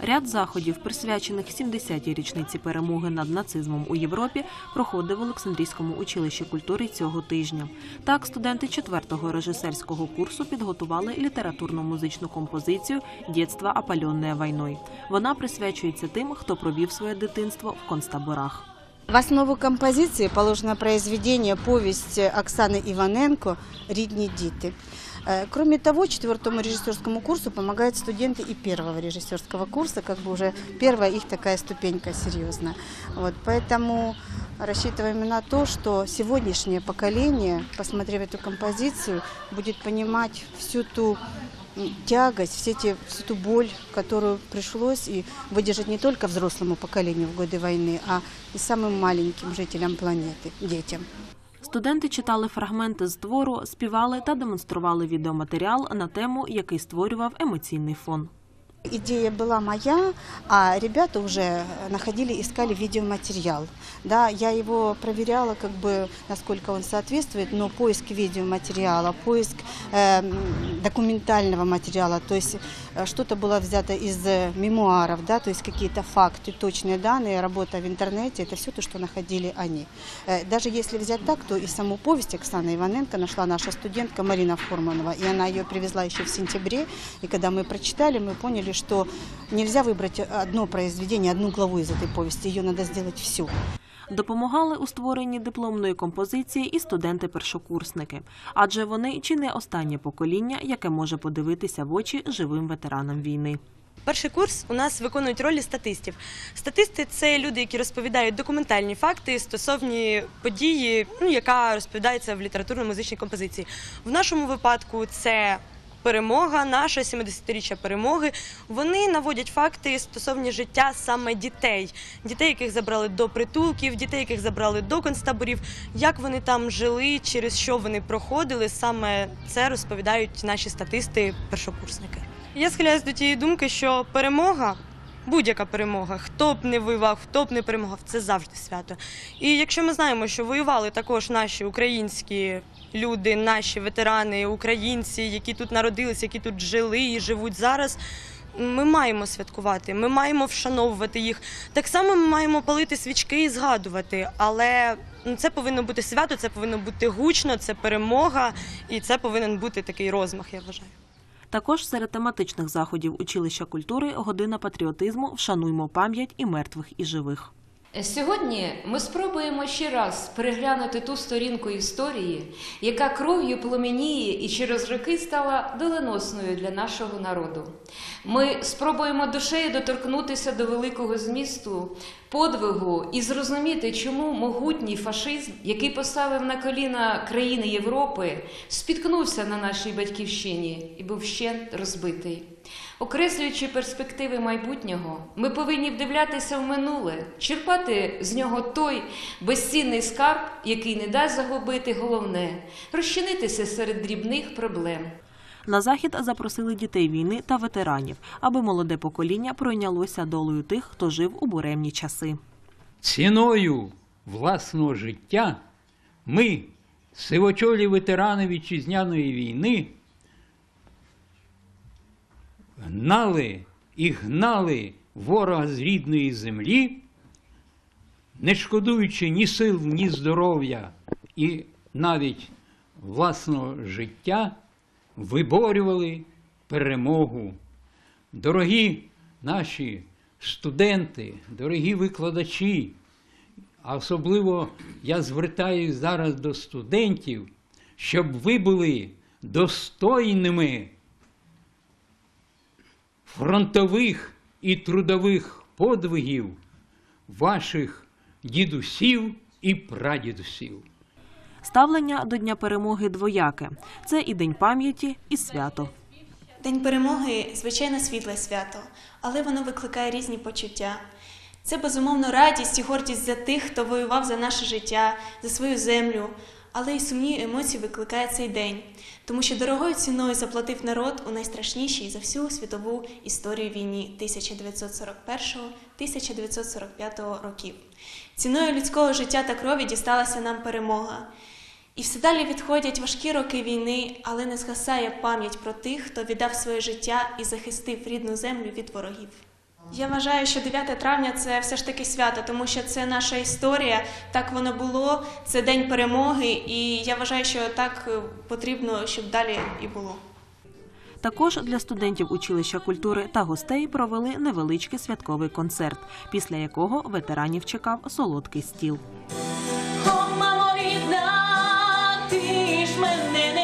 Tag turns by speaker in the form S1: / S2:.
S1: Ряд заходів, присвячених 70-й річниці перемоги над нацизмом у Європі, проходив в Олександрійському училищі культури цього тижня. Так, студенти 4-го режисерського курсу підготували літературно-музичну композицію «Дєтство, опаленне війною». Вона присвячується тим, хто провів своє дитинство в концтаборах.
S2: В основу композиции положено произведение повесть Оксаны Иваненко «Ридни Диты». Э, Кроме того, четвертому режиссерскому курсу помогают студенты и первого режиссерского курса, как бы уже первая их такая ступенька серьезная. Вот, поэтому рассчитываем на то, что сегодняшнее поколение, посмотрев эту композицию, будет понимать всю ту тягость, все те, всю ту боль, которую пришлось и выдержать не только взрослому поколению в годы войны, а и самым маленьким жителям планеты, детям.
S1: Студенти читали фрагменти з твору, співали та демонстрували відеоматеріал на тему, який створював емоційний фон.
S2: Идея была моя, а ребята уже находили, искали видеоматериал. Да, я его проверяла, как бы, насколько он соответствует, но поиск видеоматериала, поиск э, документального материала, то есть э, что-то было взято из э, мемуаров, да, то есть какие-то факты, точные данные, работа в интернете, это все то, что находили они. Э, даже если взять так, то и саму повесть Оксаны Иваненко нашла наша студентка Марина Форманова, и она ее привезла еще в сентябре, и когда мы прочитали, мы поняли, что нельзя выбрать одно произведение, одну главу из этой повести, ее надо сделать всю.
S1: Допомагали у створенні дипломної композиції і студенти-першокурсники, адже вони чи не останнє покоління, яке може подивитися в очі живим ветеранам війни.
S3: Перший курс у нас виконують ролі статистів. Статисти це люди, які розповідають документальні факти стосовні події, ну яка розповідається в літературно-музичній композиції. В нашому випадку це. Перемога, наша 70-річчя перемоги. Вони наводять факти стосовні життя саме дітей, дітей, яких забрали до притулків, дітей, яких забрали до концтаборів, як вони там жили, через що вони проходили. Саме це розповідають наші статисти, першокурсники. Я схиляюсь до тієї думки, що перемога, будь-яка перемога, хто б не воював, хто б не перемагав, це завжди свято. І якщо ми знаємо, що воювали також наші українські люди, наші ветерани, українці, які тут народилися, які тут жили і живуть зараз. Ми маємо святкувати, ми маємо вшановувати їх. Так само ми маємо палити свічки і згадувати. Але ну, це повинно бути свято, це повинно бути гучно, це перемога, і це повинен бути такий розмах, я вважаю.
S1: Також серед тематичних заходів училища культури година патріотизму Вшануймо пам'ять і мертвих і живих.
S4: Сьогодні ми спробуємо ще раз переглянути ту сторінку історії, яка кров'ю пламеніє і через роки стала доленосною для нашого народу. Ми спробуємо душею доторкнутися до великого змісту, подвигу і зрозуміти, чому могутній фашизм, який поставив на коліна країни Європи, спіткнувся на нашій батьківщині і був ще розбитий. Окреслюючи перспективи майбутнього, ми повинні вдивлятися в минуле, черпати з нього той безцінний скарб, який не дасть загубити головне, розчинитися серед дрібних проблем.
S1: На захід запросили дітей війни та ветеранів, аби молоде покоління пройнялося долею тих, хто жив у буремні часи.
S5: Ціною власного життя ми, сивочолі ветерани вітчизняної війни, гнали і гнали ворога з рідної землі, не шкодуючи ні сил, ні здоров'я і навіть власного життя, виборювали перемогу. Дорогі наші студенти, дорогі викладачі, а особливо я звертаюся зараз до студентів, щоб ви були достойними фронтових і трудових подвигів ваших дідусів і прадідусів.
S1: Ставлення до Дня перемоги двояке це і день пам'яті, і свято.
S6: День перемоги звичайно світле свято, але воно викликає різні почуття. Це безумовно радість і гордість за тих, хто воював за наше життя, за свою землю. Але й сумні емоції викликає цей день, тому що дорогою ціною заплатив народ у найстрашнішій за всю світову історію війні 1941-1945 років. Ціною людського життя та крові дісталася нам перемога. І все далі відходять важкі роки війни, але не згасає пам'ять про тих, хто віддав своє життя і захистив рідну землю від ворогів. Я вважаю, що 9 травня це все ж таки свято, тому що це наша історія. Так воно було. Це день перемоги, і я вважаю, що так е, потрібно, щоб далі і було.
S1: Також для студентів училища культури та гостей провели невеличкий святковий концерт, після якого ветеранів чекав солодкий стіл.
S7: О, мамо рідна, ти ж мене